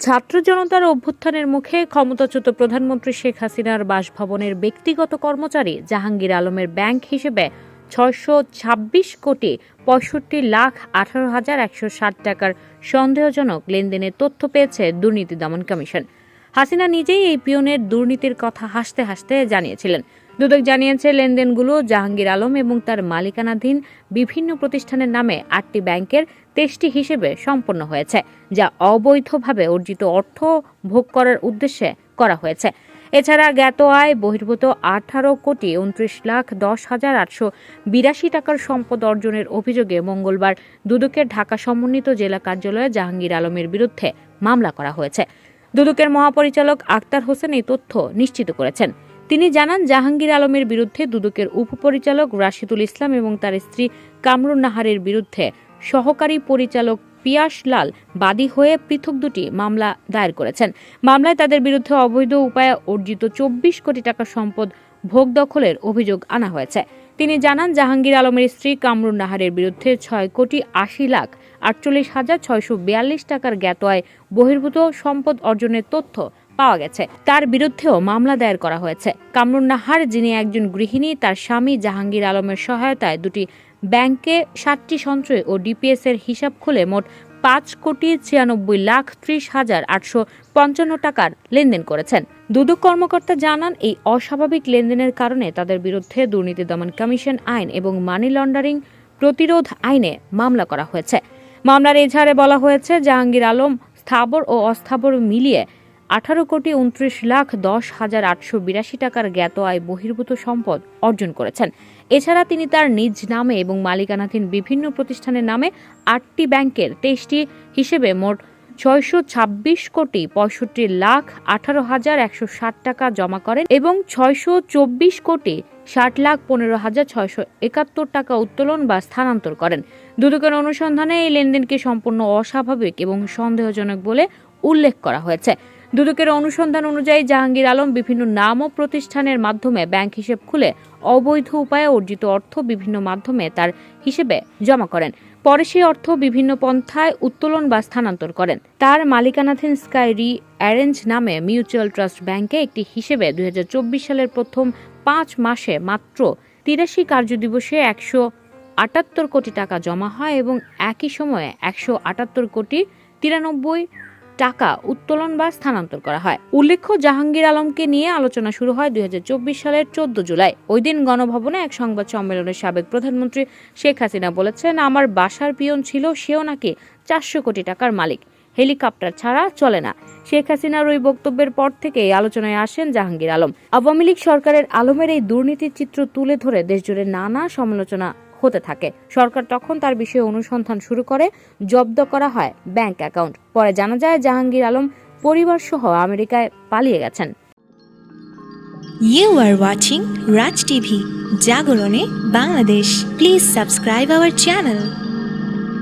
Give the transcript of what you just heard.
ছাত্র জনতার অভ্যুত্থানের মুখে ক্ষমতাচ্যুত প্রধানমন্ত্রী শেখ হাসিনার বাসভবনের ব্যক্তিগত কর্মচারী জাহাঙ্গীর আলমের ব্যাংক হিসেবে ছয়শো ছাব্বিশ কোটি পঁয়ষট্টি লাখ আঠারো হাজার একশো ষাট টাকার সন্দেহজনক লেনদেনের তথ্য পেয়েছে দুর্নীতি দমন কমিশন। হাসিনা নিজেই এই পিয়নের দুর্নীতির কথা হাসতে হাসতে জানিয়েছিলেন। দুদক জানিয়েছে, লেনদেনগুলো জাহাঙ্গীর আলম এবং তার মালিকানাধীন বিভিন্ন প্রতিষ্ঠানের নামে আটটি ব্যাংকের তেষ্টি হিসেবে সম্পন্ন হয়েছে, যা অবৈধভাবে অর্জিত অর্থ ভোগ করার উদ্দেশ্যে করা হয়েছে। এছাড়া জ্ঞাত আয় বহির্ভূত আঠারো কোটি উনত্রিশ লাখ দশ হাজার আটশো বিরাশি টাকার সম্পদ অর্জনের অভিযোগে মঙ্গলবার দুদকের ঢাকা সমন্বিত জেলা কার্যালয়ে জাহাঙ্গীর আলমের বিরুদ্ধে মামলা করা হয়েছে। দুদকের মহাপরিচালক আক্তার হোসেন এই তথ্য নিশ্চিত করেছেন। তিনি জানান, জাহাঙ্গীর আলমের বিরুদ্ধে দুদকের উপপরিচালক রাশিদুল ইসলাম এবং তার স্ত্রী কামরুন নাহারের বিরুদ্ধে সহকারী পরিচালক পিয়াস লাল বাদী হয়ে পৃথক দুটি মামলা দায়ের করেছেন। মামলায় তাদের বিরুদ্ধে অবৈধ উপায়ে অর্জিত চব্বিশ কোটি টাকা সম্পদ ভোগ দখলের অভিযোগ আনা হয়েছে। তিনি জানান, জাহাঙ্গীর আলমের স্ত্রী কামরুন নাহারের বিরুদ্ধে ছয় কোটি আশি লাখ আটচল্লিশ হাজার ছয়শো বিয়াল্লিশ টাকার জ্ঞাত আয় বহির্ভূত সম্পদ অর্জনের তথ্য পাওয়া গেছে। তার বিরুদ্ধেও মামলা দায়ের করা হয়েছে। কামরুন নাহার, যিনি একজন গৃহিণী, তার স্বামী জাহাঙ্গীর আলমের সহায়তায় দুটি ব্যাংকে সাতটি সঞ্চয় ও ডিপিএস এর হিসাব খুলে মোট পাঁচ কোটি ছিয়ানব্বই লাখ ত্রিশ হাজার আটশো পঞ্চান্ন টাকার লেনদেন করেছেন। দুদক কর্মকর্তা জানান, এই অস্বাভাবিক লেনদেনের কারণে তাদের বিরুদ্ধে দুর্নীতি দমন কমিশন আইন এবং মানি লন্ডারিং প্রতিরোধ আইনে মামলা করা হয়েছে। মামলার এজাহারে বলা হয়েছে, জাহাঙ্গীর আলম স্থাবর ও অস্থাবর মিলিয়ে আঠারো কোটি উনত্রিশ লাখ দশ হাজার আটশো বিরাশি টাকার জ্ঞাত আয় বহির্ভূত সম্পদ অর্জন করেছেন। এছাড়া তিনি তার নিজ নামে এবং মালিকানাধীন বিভিন্ন প্রতিষ্ঠানের নামে আটটি ব্যাংকের তেইশটি হিসেবে মোট ছয়শো ছাব্বিশ কোটি পঁয়ষট্টি লাখ আঠারো হাজার একশো ষাট টাকা জমা করেন এবং ছয়শো চব্বিশ কোটি ষাট লাখ পনেরো হাজার ছয়শো একাত্তর টাকা উত্তোলন বা স্থানান্তর করেন। দুদকের অনুসন্ধানে এই লেনদেনকে সম্পূর্ণ অস্বাভাবিক এবং সন্দেহজনক বলে উল্লেখ করা হয়েছে। দুদকের অনুসন্ধান অনুযায়ী জাহাঙ্গীর আলম বিভিন্ন নাম ও প্রতিষ্ঠানের মাধ্যমে ব্যাংক হিসেব খুলে অবৈধ উপায়ে অর্জিত অর্থ বিভিন্ন মাধ্যমে তার হিসেবে জমা করেন। পরে সেই অর্থ বিভিন্ন পন্থায় উত্তোলন বা স্থানান্তর করেন। তার মালিকানাধীন স্কাইরি অ্যারেঞ্জ নামে মিউচুয়াল ট্রাস্ট ব্যাংকে একটি হিসেবে দুই হাজার চব্বিশ সালের প্রথম পাঁচ মাসে মাত্র তিরাশি কার্যদিবসে একশো আটাত্তর কোটি টাকা জমা হয় এবং একই সময়ে একশো আটাত্তর কোটি তিরানব্বই টাকা উত্তোলন বা স্থানান্তর করা হয়। উল্লেখ্য, জাহাঙ্গীর আলমকে নিয়ে আলোচনা শুরু হয় দুই সালের চোদ্দ জুলাই। ওই দিন গণভবনে এক সংবাদ সম্মেলনে সাবেক প্রধানমন্ত্রী শেখ হাসিনা বলেছেন, আমার বাসার পিয়ন ছিল, সেও নাকি চারশো কোটি টাকার মালিক। হেলিকপ্টার ছাড়া চলে না। শেখ হাসিনার ওই বক্তব্যের পর থেকে আলোচনায় আসেন জাহাঙ্গীর আলম। আওয়ামী লীগ সরকারের আলমের এই দুর্নীতির চিত্র তুলে ধরে দেশজুড়ে নানা সমালোচনা হতে থাকে। সরকার তখন তার বিষয়ে অনুসন্ধান শুরু করে, জব্দ করা হয় ব্যাংক অ্যাকাউন্ট। পরে জানা যায়, জাহাঙ্গীর আলম পরিবার সহ আমেরিকায় পালিয়ে গেছেন। You are watching Raj TV জাগরণে Bangladesh please subscribe our channel.